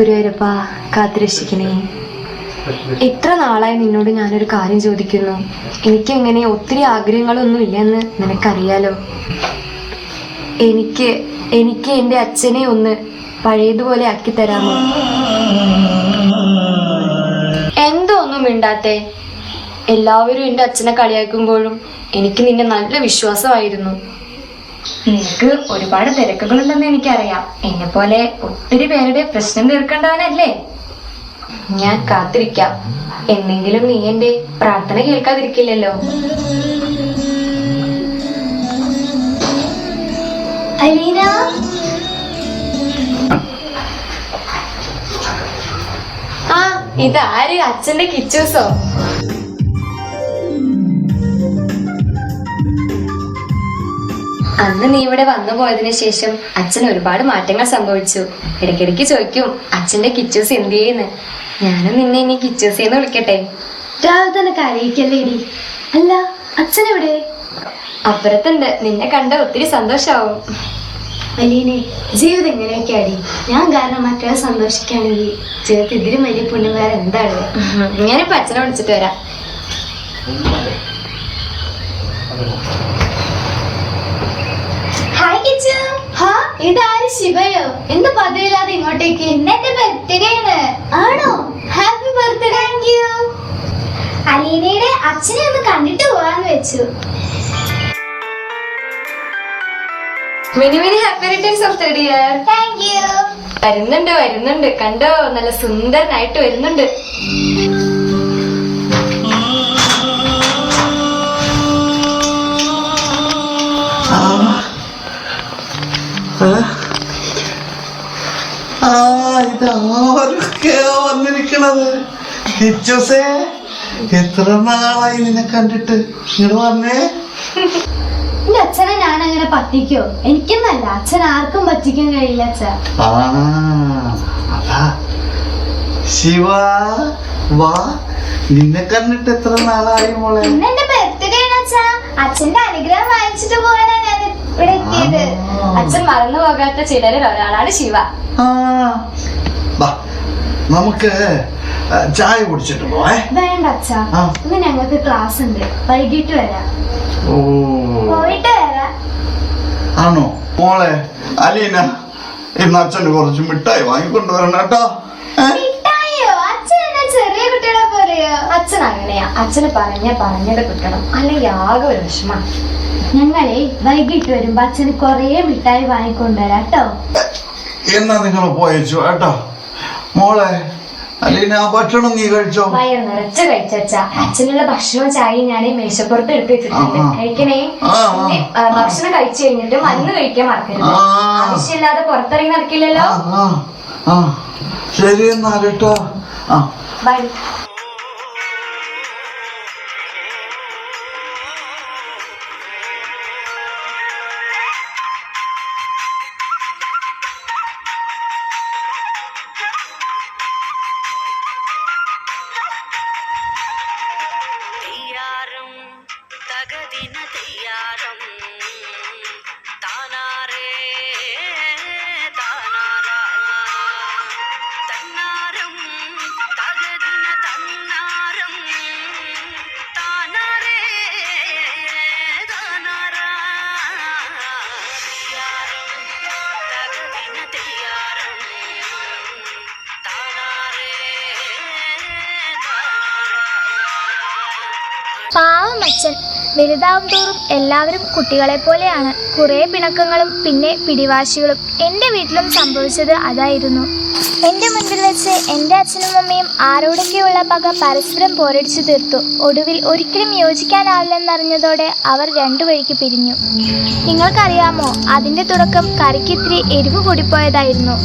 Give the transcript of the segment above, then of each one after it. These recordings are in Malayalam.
ഗുരുവരപ്പ കാത്തിരക്ഷിക്കണേ. ഇത്ര നാളായി നിന്നോട് ഞാനൊരു കാര്യം ചോദിക്കുന്നു. എനിക്കെങ്ങനെ ഒത്തിരി ആഗ്രഹങ്ങളൊന്നും ഇല്ലെന്ന് നിനക്കറിയാലോ? എനിക്ക് എനിക്ക് എന്റെ അച്ഛനെ ഒന്ന് പഴയതുപോലെ ആക്കി തരാമോ? എന്തോ ഒന്നും മിണ്ടാത്തെ. എല്ലാവരും എന്റെ അച്ഛനെ കളിയാക്കുമ്പോഴും എനിക്ക് നിന്നെ നല്ല വിശ്വാസമായിരുന്നു. നിനക്ക് ഒരുപാട് തിരക്കുകളുണ്ടെന്ന് എനിക്കറിയാം. എന്നെ പോലെ ഒത്തിരി പേരുടെ പ്രശ്നം തീർക്കേണ്ടവനല്ലേ? ഞാൻ കാത്തിരിക്കാം. എന്നെങ്കിലും നീ എന്റെ പ്രാർത്ഥന കേൾക്കാതിരിക്കില്ലല്ലോ. അലീന? ആ ഇതാര്? അച്ഛന്റെ കിച്ചൂസോ? അന്ന് നീ ഇവിടെ വന്നു പോയതിന് ശേഷം അച്ഛൻ ഒരുപാട് മാറ്റങ്ങൾ സംഭവിച്ചു. ഇടയ്ക്കിടയ്ക്ക് ചോദിക്കും അച്ഛന്റെ കിച്ചൂസ് എന്ത് ചെയ്യുന്നു? ഞാനും നിന്നെ ഇനി കിച്ചൂസ് എന്ന് വിളിക്കട്ടെ. രാവിലെ തന്നെ കരയിക്കല്ലേടി. അല്ല അച്ഛനെവിടെ അപ്പുറത്തുണ്ട്. നിന്നെ കണ്ട ഒത്തിരി സന്തോഷാവും. അലീനെ ജീവിതം എങ്ങനെയൊക്കെയാടി ഞാൻ കാരണം മറ്റൊരാൾ സന്തോഷിക്കുകയാണെങ്കിൽ ജീവിതത്തിൽ ഇതിലും വലിയ പുണ്യം വേറെ എന്താണ് ഞാനിപ്പോ അച്ഛനെ വിളിച്ചിട്ട് വരാം. ശിവയോ? എന്ത് പതിവില്ലാതെ ഇങ്ങോട്ടേക്ക്? എന്നെ ബർത്ത്ഡേ ആണ്. ആണോ? ഹാപ്പി ബർത്ത്ഡേ താങ്ക് യു അലീനയുടെ അച്ഛനെ ഒന്ന് കണ്ടിട്ട് പോവാന്ന് വെച്ചു. Many many happy returns of third year thank you വരുന്നുണ്ട് വരുന്നുണ്ട്. കണ്ടോ? നല്ല സുന്ദരനായിട്ട് വരുന്നുണ്ട്. ആ വന്നിരിക്കണത്? കിച്ചുസേ എത്ര നാളായി നിന്നെ കണ്ടിട്ട്? ഇങ്ങോട്ട് വന്നേ. എന്റെ അച്ഛനെ ഞാൻ അങ്ങനെ പറ്റിക്കോ? എനിക്കെന്നല്ല അച്ഛൻ ആർക്കും പറ്റിക്കാൻ കഴിയില്ല അച്ഛാ. ആ അതാ. ശിവ വാ. നിന്നെ കണ്ടിട്ട് എത്ര നാളായി മോളെ? എന്റെ ബർത്ത്ഡേ അച്ഛന്റെ അനുഗ്രഹം വാങ്ങിച്ചിട്ട് പോകാനാ ഇവിടെ എത്തിയത് അച്ഛൻ മറന്നു പോകാത്ത ചിലരിൽ ഒരാളാണ് ശിവ. നമുക്ക് ചായ കുടിച്ചിട്ട് പോവേ. വേണ്ട അച്ഛാ. ഇന്ന് ഞങ്ങൾക്ക് ക്ലാസ് ഉണ്ട് വൈകിട്ട് വരാം. പോയിട്ട് വരാം. ആണോ? മോളെ അലീന ഇന്ന് അച്ഛന് കുറച്ച് മിഠായി വാങ്ങിക്കൊണ്ടുവരണം കേട്ടോ. ചെറിയ കുട്ടികളെ പോലെയോ? അച്ഛൻ അങ്ങനെയാ. അച്ഛന് പറഞ്ഞ പറഞ്ഞത് കിട്ടണം. അല്ലെങ്കിൽ ആകെ ഒരു വിഷമാണ് ഞങ്ങളെ വൈകിട്ട് വരുമ്പോ അച്ഛന് കൊറേ മിഠായി വാങ്ങിക്കൊണ്ടുവരാം കേട്ടോ എന്നാ നിങ്ങൾ പോയച്ചു കേട്ടോ? മോളെ ആ ഭക്ഷണം നീ കഴിച്ചോ? വയർ നിറച്ച് അച്ഛനുള്ള ഭക്ഷണവും ചായ ഞാൻ മേശപ്പുറത്ത് എടുത്ത് വെച്ചിട്ടുണ്ട്. കഴിക്കണേ? ഭക്ഷണം കഴിച്ചു കഴിഞ്ഞിട്ട് മരുന്ന് കഴിക്കാൻ മറക്കരുത്. ആവശ്യമില്ലാതെ പുറത്തിറങ്ങി നടക്കില്ലല്ലോ. ശരി എന്നാ കേട്ടോ. ബൈ. പാവം അച്ഛൻ വലുതാവും തോറും എല്ലാവരും കുട്ടികളെ പോലെയാണ്. കുറേ പിണക്കങ്ങളും പിന്നെ പിടിവാശികളും. എന്റെ വീട്ടിലും സംഭവിച്ചത് അതായിരുന്നു. എന്റെ മുൻപിൽ വെച്ച് എന്റെ അച്ഛനും അമ്മയും ആരോടൊക്കെയുള്ള പക പരസ്പരം പോരടിച്ചു തീർത്തു. ഒടുവിൽ ഒരിക്കലും യോജിക്കാനാവില്ലെന്നറിഞ്ഞതോടെ അവർ രണ്ടു വഴിക്ക് പിരിഞ്ഞു. നിങ്ങൾക്കറിയാമോ അതിന്റെ തുടക്കം കറിക്കിത്തിരി എരിവ് കൂടിപ്പോയതായിരുന്നു.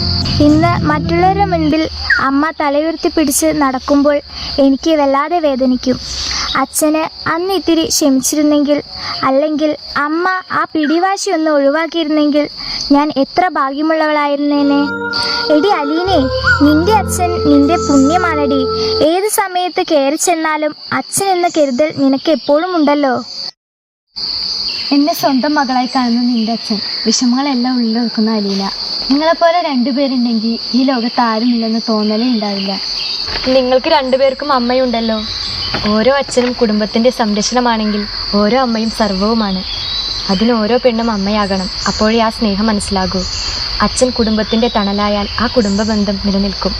ഇന്ന് മറ്റുള്ളവരുടെ മുൻപിൽ അമ്മ തലയുയർത്തി പിടിച്ച് നടക്കുമ്പോൾ എനിക്ക് വല്ലാതെ വേദനിക്കും. അച്ഛന് അന്ന് ഇത്തിരി ക്ഷമിച്ചിരുന്നെങ്കിൽ അല്ലെങ്കിൽ അമ്മ ആ പിടിവാശി ഒന്ന് ഒഴിവാക്കിയിരുന്നെങ്കിൽ ഞാൻ എത്ര ഭാഗ്യമുള്ളവളായിരുന്നേനെ. എടി അലീനെ നിന്റെ അച്ഛൻ നിന്റെ പുണ്യമാണടി. ഏത് സമയത്ത് കയറി ചെന്നാലും അച്ഛൻ എന്ന കരുതൽ നിനക്ക് എപ്പോഴും ഉണ്ടല്ലോ. എന്നെ സ്വന്തം മകളായി കാണുന്ന നിന്റെ അച്ഛൻ. വിഷമങ്ങളെല്ലാം ഉള്ളിൽ അലീല. നിങ്ങളെപ്പോലെ രണ്ടുപേരുണ്ടെങ്കിൽ ഈ ലോകത്ത് ആരുമില്ലെന്ന് തോന്നലേ ഉണ്ടാവില്ല. നിങ്ങൾക്ക് രണ്ടുപേർക്കും അമ്മയുണ്ടല്ലോ. ഓരോ അച്ഛനും കുടുംബത്തിന്റെ സംരക്ഷണമാണെങ്കിൽ ഓരോ അമ്മയും സർവവുമാണ്. അതിന് ഓരോ പെണ്ണും അമ്മയാകണം. അപ്പോഴേ ആ സ്നേഹം മനസ്സിലാകൂ. അച്ഛൻ കുടുംബത്തിന്റെ തണലായാൽ ആ കുടുംബ ബന്ധം നിലനിൽക്കും.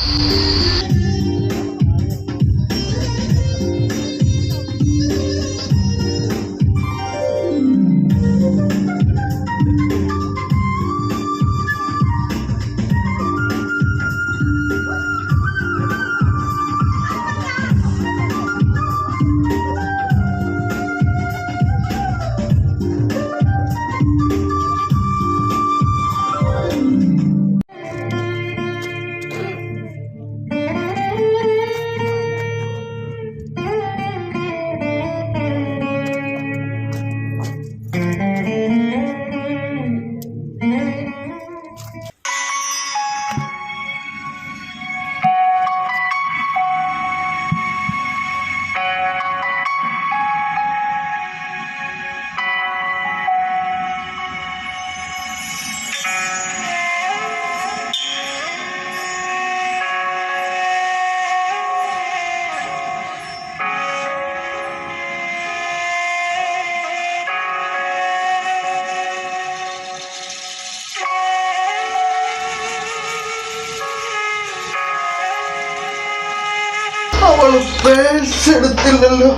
എടുത്തില്ലല്ലോ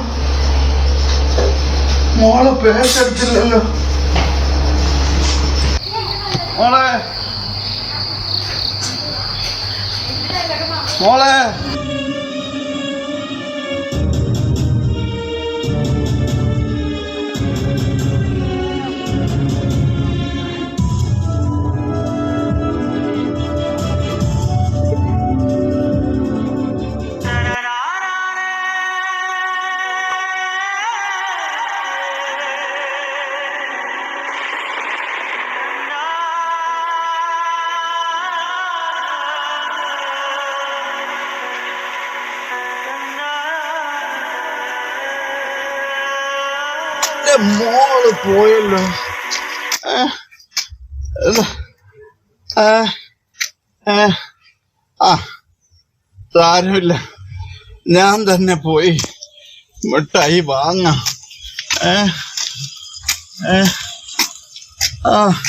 മോളെ പേശടിച്ചില്ലല്ലോ മോളെ. മോളെ. മോൾ പോയല്ലോ. ആ സാരമില്ല. ഞാൻ തന്നെ പോയി മിഠായി വാങ്ങാം. ഏ ആ.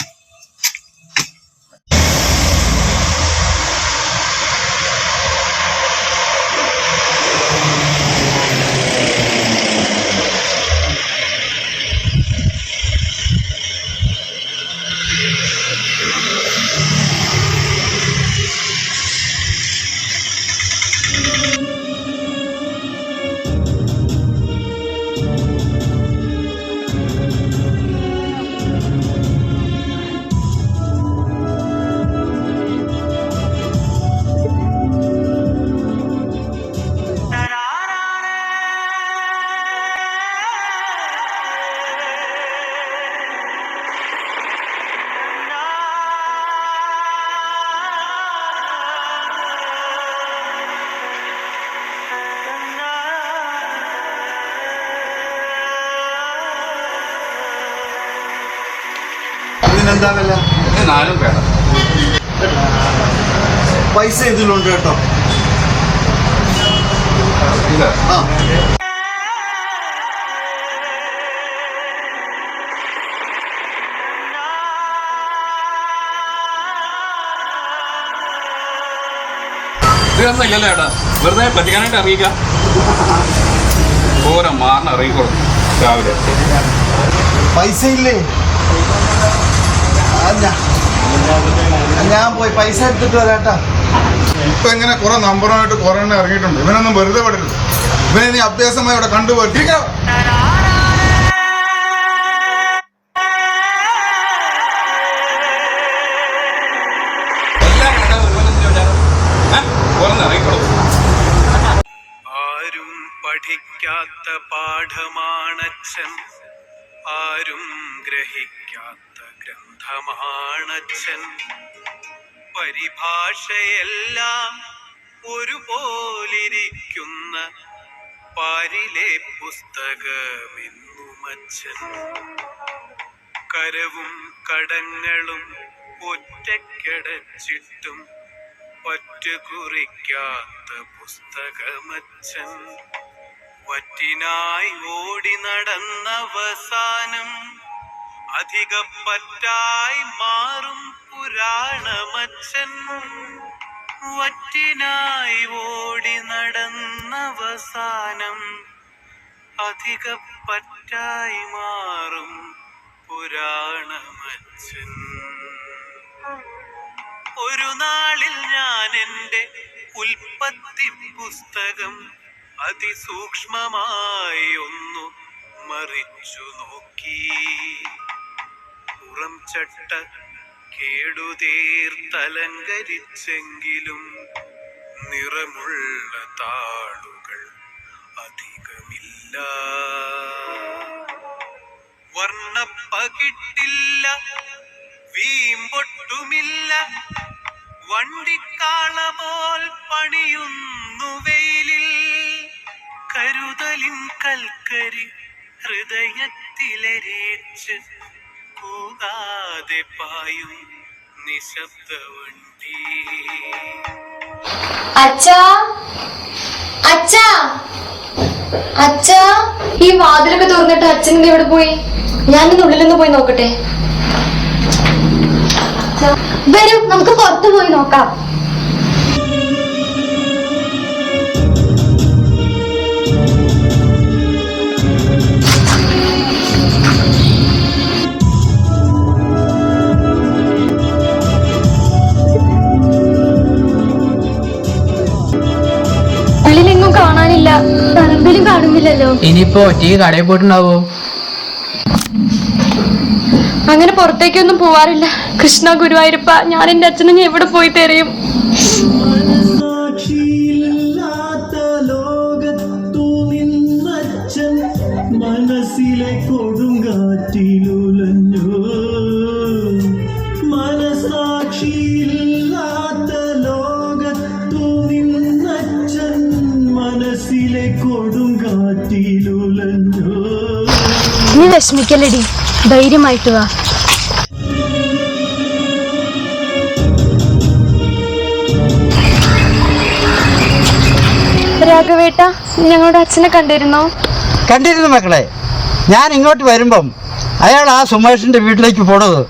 ഇതിനെന്താ വില നാലും പൈസ ഇതിലുണ്ട് കേട്ടോ? ഇത് ആ. ഇതൊന്നും ഇല്ലല്ലോ ഏട്ടാ. വെറുതെ പറ്റിക്കാനായിട്ട് അറിയിക്കാം ഓരോ മാറിന് രാവിലെ. പൈസ ഇല്ലേ ഞാൻ പോയി പൈസ എടുത്തിട്ട് വരാട്ടാ. ഇപ്പൊ ഇങ്ങനെ കുറെ നമ്പറുമായിട്ട് കുറെ എണ്ണം ഇറങ്ങിയിട്ടുണ്ട്. ഇവനൊന്നും വെറുതെ വിടരുത് ഇവനെ നീ അഭ്യാസമായി ഇവിടെ കണ്ടുപോയി. എല്ലാ കടകളും ഒരുപോലെ തന്നെ വിചാരം. ഏ? ഓരോന്ന് ഇറങ്ങിക്കോളും ആരും പഠിക്കാത്ത പാഠമാണച്ഛൻ. ആരും ഗ്രഹിക്കാത്ത ഗ്രന്ഥമാണച്ഛൻ പരിഭാഷയെല്ലാം ഒരുപോലിരിക്കുന്ന പാരിലെ പുസ്തകമെന്നുമച്ഛൻ. കരവും കടങ്ങളും ഒറ്റക്കടച്ചിട്ടും പറ്റുകുറിക്കാത്ത പുസ്തകമച്ഛൻ. വറ്റിനായി ഓടി നടന്നവസാനം അധികപ്പറ്റായി മാറും പുരാണമച്ചൻ. വറ്റിനായി ഓടി നടന്നവസാനം അധികപ്പറ്റായി മാറും പുരാണമച്ചൻ. ഒരു നാളിൽ ഞാൻ എന്റെ ഉൽപ്പത്തി പുസ്തകം അതിസൂക്ഷ്മമായി ഒന്നു മറിച്ചു നോക്കി. പുറം ചട്ട കേടുതീർത്തലങ്കരിച്ചെങ്കിലും നിറമുള്ള താളുകൾ അധികമില്ല. വർണപ്പകിട്ടില്ല വീമ്പൊട്ടുമില്ല വണ്ടിക്കാളമോൽ പണിയുന്നു വെയിലിൽ. കരുതലിൻ കൽക്കരി ഹൃദയത്തിലരേച്ച് പോകാതെ പായും നിശബ്ദ വണ്ടി അച്ഛാ അച്ഛാ അച്ഛാ. ഈ വാതിലൊക്കെ തുറന്നിട്ട് അച്ഛൻ എവിടെ പോയി? ഞാനൊന്ന് ഉള്ളിലൊന്ന് പോയി നോക്കട്ടെ. വരും നമുക്ക് പുറത്തു പോയി നോക്കാം. കാണുന്നില്ലല്ലോ ഇനിയിപ്പോ ഒറ്റയ്ക്ക് കടയിൽ പോയിട്ടുണ്ടാവോ? അങ്ങനെ പുറത്തേക്കൊന്നും പോവാറില്ല. കൃഷ്ണ ഗുരുവായൂരപ്പ ഞാൻ എന്റെ അച്ഛനെ എവിടെ പോയി തെരയും? നീ വിഷമിക്കല്ലടി. ധൈര്യമായിട്ട് വാ. രാഘവേട്ട ഞങ്ങളുടെ അച്ഛനെ കണ്ടിരുന്നോ? കണ്ടിരുന്നു മക്കളെ. ഞാൻ ഇങ്ങോട്ട് വരുമ്പം അയാൾ ആ സുമേഷിന്റെ വീട്ടിലേക്ക് പോണത്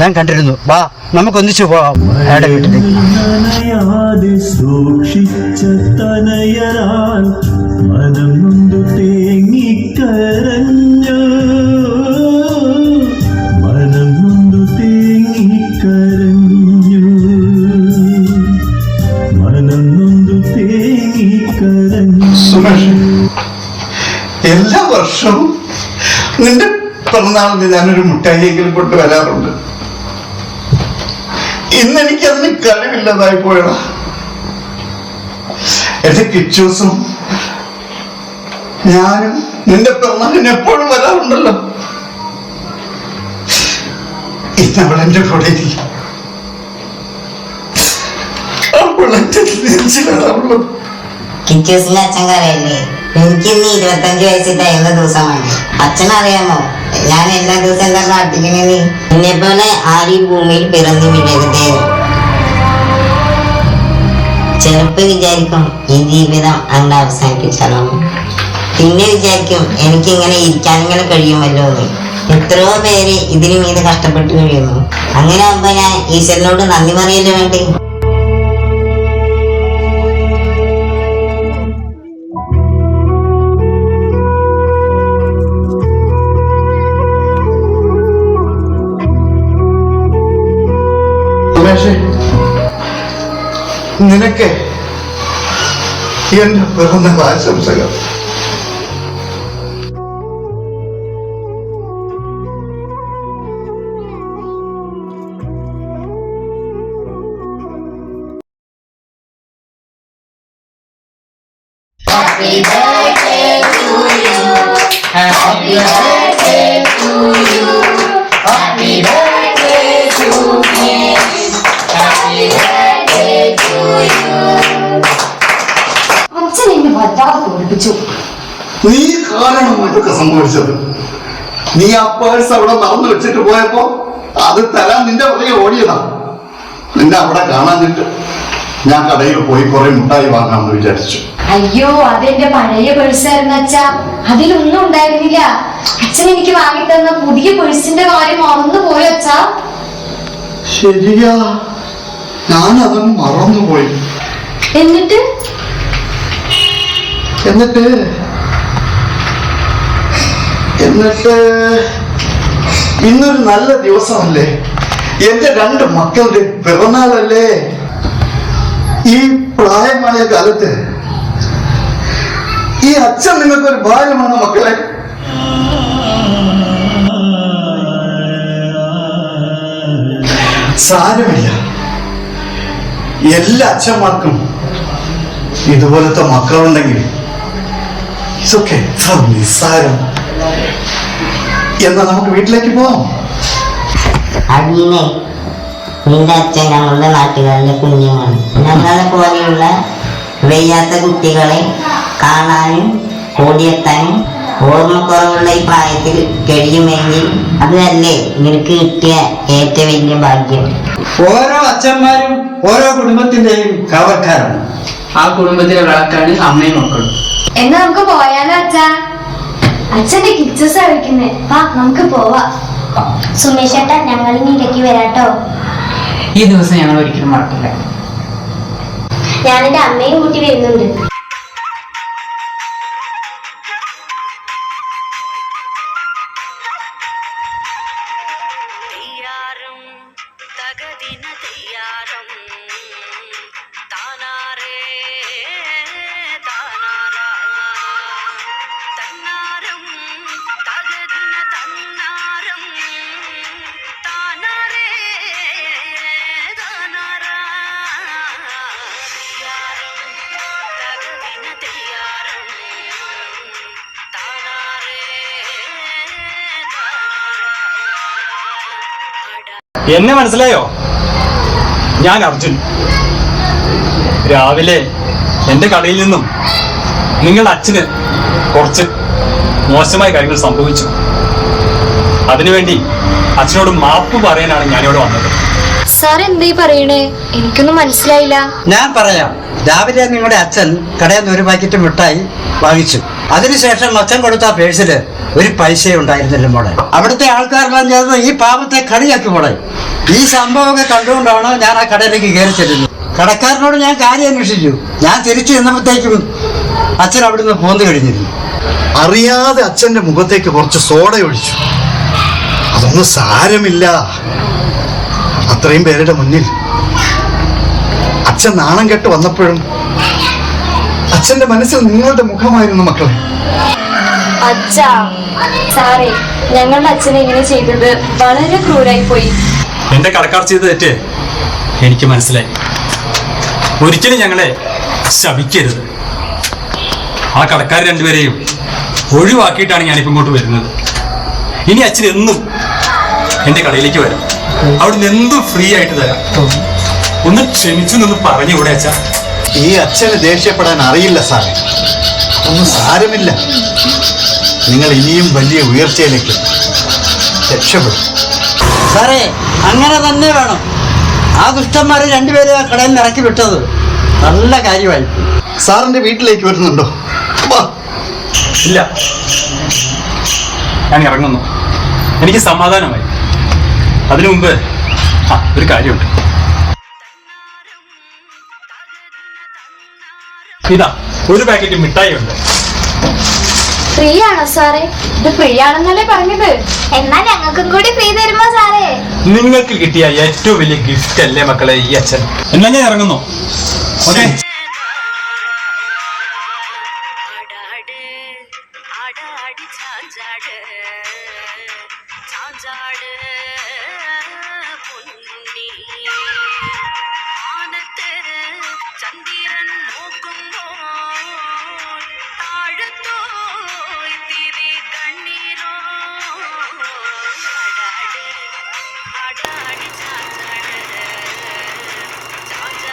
ഞാൻ കണ്ടിരുന്നു. വാ. നമുക്കൊന്നിച്ചു പോവാം. അയാളുടെ വീട്ടിലേക്ക് നനയാതെ സൂക്ഷിച്ച തനയരാൽ മനം നൊന്തു തേങ്ങിക്കരഞ്ഞു മനം നൊന്തു തേങ്ങിക്കരഞ്ഞു മനം നൊന്തു തേങ്ങിക്കരഞ്ഞു സുമേഷ് എല്ലാ വർഷവും നിന്റെ പിറന്നാളിന് ഞാനൊരു മുട്ടായിയെങ്കിലും കൊണ്ട് വരാറുണ്ട്. ഇന്ന് എനിക്ക് അതിന് കഴിവില്ലതായി പോയടാ എന്റെ കിച്ചൂസും ഞാനും നിന്റെ പിറന്നാളിന് എപ്പോഴും വരാറുണ്ടല്ലോ. ഇന്ന് അവൾ എന്റെ കൂടെ ഇല്ല അച്ഛൻ കരയല്ലേ? എനിക്ക് ഇന്ന് ഇരുപത്തഞ്ച് വയസ്സിൽ തികയുന്ന ദിവസമാണ്. അച്ഛൻ അറിയാമോ ഞാൻ എല്ലാ ദിവസം എന്താ എന്നെ പോലെ ആരും ഭൂമിയിൽ പിറന്നു ചിലപ്പോ വിചാരിക്കും ഈ ജീവിതം അങ്ങനെ അവസാനിപ്പിച്ചാലോ പിന്നെ വിചാരിക്കും എനിക്ക് ഇങ്ങനെ ഇരിക്കാൻ ഇങ്ങനെ കഴിയുമല്ലോ എന്ന്. എത്രയോ പേര് ഇതിനു മീത് കഷ്ടപ്പെട്ട് കഴിയുന്നു. അങ്ങനെ ആകുമ്പോ ഞാൻ ഈശ്വരനോട് നന്ദി പറയല്ലേ വേണ്ടേ? നിനക്ക് എന്റെ പിറന്ന ആശംസകൾ. അച്ഛൻ എന്നെ വല്ലാതെ തോൽപ്പിച്ചു. നീ കാരണമാണ് ഇതൊക്കെ സംഭവിച്ചത്. നീ ആ പേഴ്സ് അവിടെ മറന്നു വെച്ചിട്ട് പോയപ്പോ അത് തരാൻ നിന്റെ പുറകെ ഓടിയതാ. നിന്നെ അവിടെ കാണാനിട്ട് ഞാൻ കടയിൽ പോയി കുറെ മുട്ടായി വാങ്ങാമെന്ന് വിചാരിച്ചു. അയ്യോ അതെന്റെ പഴയ പേഴ്സായിരുന്നു അച്ഛാ. അതിലൊന്നും ഉണ്ടായിരുന്നില്ല. അച്ഛൻ എനിക്ക് വാങ്ങി തന്ന പുതിയ പേഴ്സിന്റെ കാര്യം മറന്നു പോയി അച്ഛാ. ശരിയാ. ഞാൻ അതങ്ങ് മറന്നുപോയി. എന്നിട്ട്? എന്നിട്ട് എന്നിട്ട് ഇന്നൊരു നല്ല ദിവസമല്ലേ? എന്റെ രണ്ട് മക്കളുടെ പിറന്നാളല്ലേ? ഈ പ്രായമായ കാലത്ത് ഈ അച്ഛൻ നിങ്ങൾക്കൊരു ഭാര്യമാണ് മക്കളെ? സാരമില്ല. എല്ലാ അച്ഛന്മാർക്കും ഇതുപോലത്തെ മക്കളുണ്ടെങ്കിൽ ഇതൊക്കെ എത്ര നിസ്സാരം. എന്നാ നമുക്ക് വീട്ടിലേക്ക് പോവാം. നിന്റെ അച്ഛൻ ഞങ്ങളുടെ നാട്ടുകാരിലെ കുഞ്ഞുമാണ്. നമ്മളെ പോലെയുള്ള വയ്യാത്ത കുട്ടികളെ കാണാനും ഓടിയെത്താനും ഓർമ്മക്കുറവുള്ള ഈ പ്രായത്തിൽ കഴിയുമെങ്കിൽ അതല്ലേ നിനക്ക് കിട്ടിയ ഏറ്റവും വലിയ ഭാഗ്യം. ഓരോ അച്ഛന്മാരും ഓരോ കുടുംബത്തിന്റെയും കവർക്കാരാണ് ആ കുടുംബത്തിലെ വിളക്കാണ് അമ്മയും മക്കളും. എന്നാ നമുക്ക് പോയാലോ അച്ഛാ? അച്ഛന്റെ കിച്ചസ് കളിക്കുന്നേ വാ നമുക്ക് പോവാ. സുമേഷ് ഏട്ടാ ഞങ്ങൾ ഇനി ഇടയ്ക്ക് വരാട്ടോ. ഈ ദിവസം ഞങ്ങൾ ഒരിക്കലും മറക്കില്ല. എന്റെ അമ്മയും കൂട്ടി വരുന്നുണ്ട്. എന്നെ മനസ്സിലായോ? ഞാൻ അർജുൻ. രാവിലെ എന്റെ കടയിൽ നിന്നും നിങ്ങളുടെ അച്ഛന് കുറച്ച് മോശമായ കാര്യങ്ങൾ സംഭവിച്ചു. അതിനുവേണ്ടി അച്ഛനോട് മാപ്പ് പറയാനാണ് ഞാനിവിടെ വന്നത്. സാർ എന്തേ പറയണേ? എനിക്കൊന്നും മനസ്സിലായില്ല. ഞാൻ പറയാം. രാവിലെ നിങ്ങളുടെ അച്ഛൻ കടയിൽ നിന്ന് ഒരു പാക്കറ്റ് മിഠായി വാങ്ങിച്ചു. അതിനുശേഷം അച്ഛൻ കൊടുത്ത ആ പേഴ്സിൽ ഒരു പൈസ ഉണ്ടായിരുന്നില്ല മോളെ. അവിടുത്തെ ആൾക്കാരെല്ലാം ചേർന്ന് ഈ പാപത്തെ കളിയാക്കി മോളെ. ഈ സംഭവമൊക്കെ കണ്ടുകൊണ്ടാണ് ഞാൻ ആ കടയിലേക്ക് കയറി ചെല്ലുന്നത്. കടക്കാരനോട് ഞാൻ കാര്യം അന്വേഷിച്ചു. ഞാൻ തിരിച്ചു ചെന്നപ്പോഴത്തേക്കും അച്ഛൻ അവിടുന്ന് പോന്നു കഴിഞ്ഞിരുന്നു. അറിയാതെ അച്ഛന്റെ മുഖത്തേക്ക് കുറച്ച് സോഡ ഒഴിച്ചു. അതൊന്നും സാരമില്ല. അത്രയും പേരുടെ മുന്നിൽ അച്ഛൻ നാണം കെട്ട് വന്നപ്പോഴും അച്ഛന്റെ മനസ്സിൽ നിങ്ങളുടെ മുഖമായിരുന്നു മക്കളെ. അച്ഛാ സാറേ ഞങ്ങളുടെ അച്ഛനെ ഇങ്ങനെ ചെയ്തത് വളരെ ക്രൂരായി പോയി. എന്റെ കടക്കാർ ചെയ്ത തെറ്റ് എനിക്ക് മനസ്സിലായി. ഒരിക്കലും ഞങ്ങളെ ശപിക്കരുത്. ആ കടക്കാർ രണ്ടുപേരെയും ഒഴിവാക്കിയിട്ടാണ് ഞാനിപ്പോൾ ഇങ്ങോട്ട് വരുന്നത്. ഇനി അച്ഛൻ എന്നും എന്റെ കടയിലേക്ക് വരാം. അവിടുന്ന് എന്തും ഫ്രീ ആയിട്ട് തരാം. ഒന്ന് ക്ഷമിച്ചു നിന്ന് പറഞ്ഞുകൂടെ അച്ഛാ. ഈ അച്ഛന് ദേഷ്യപ്പെടാൻ അറിയില്ല സാർ ഒന്നും സാരമില്ല. നിങ്ങൾ ഇനിയും വലിയ ഉയർച്ചയിലേക്ക് രക്ഷപ്പെടും. സാറേ അങ്ങനെ തന്നെ വേണം. ആ ദുഷ്ടന്മാരെ രണ്ടുപേരെ ആ കടയിൽ നിന്ന് ഇറക്കി വിട്ടത്. നല്ല കാര്യമായി സാറിന്റെ വീട്ടിലേക്ക് വരുന്നുണ്ടോ? ഇല്ല. ഞാൻ ഇറങ്ങുന്നു. എനിക്ക് സമാധാനമായി. അതിനു മുമ്പ് ആ ഒരു കാര്യമുണ്ട്. ഇതാ ഒരു പാക്കറ്റ് മിഠായി ഉണ്ട് ഫ്രീ ആണോ സാറേ? ഇത് ഫ്രീ ആണെന്നല്ലേ പറഞ്ഞത്? എന്നാൽ ഞങ്ങൾക്കും കൂടി ഫ്രീ തരുമോ സാറേ? നിങ്ങൾക്ക് കിട്ടിയ ഏറ്റവും വലിയ ഗിഫ്റ്റ് അല്ലേ മക്കളെ ഈ അച്ഛൻ. എന്നാ ഞാൻ ഇറങ്ങുന്നു. ഓക്കെ.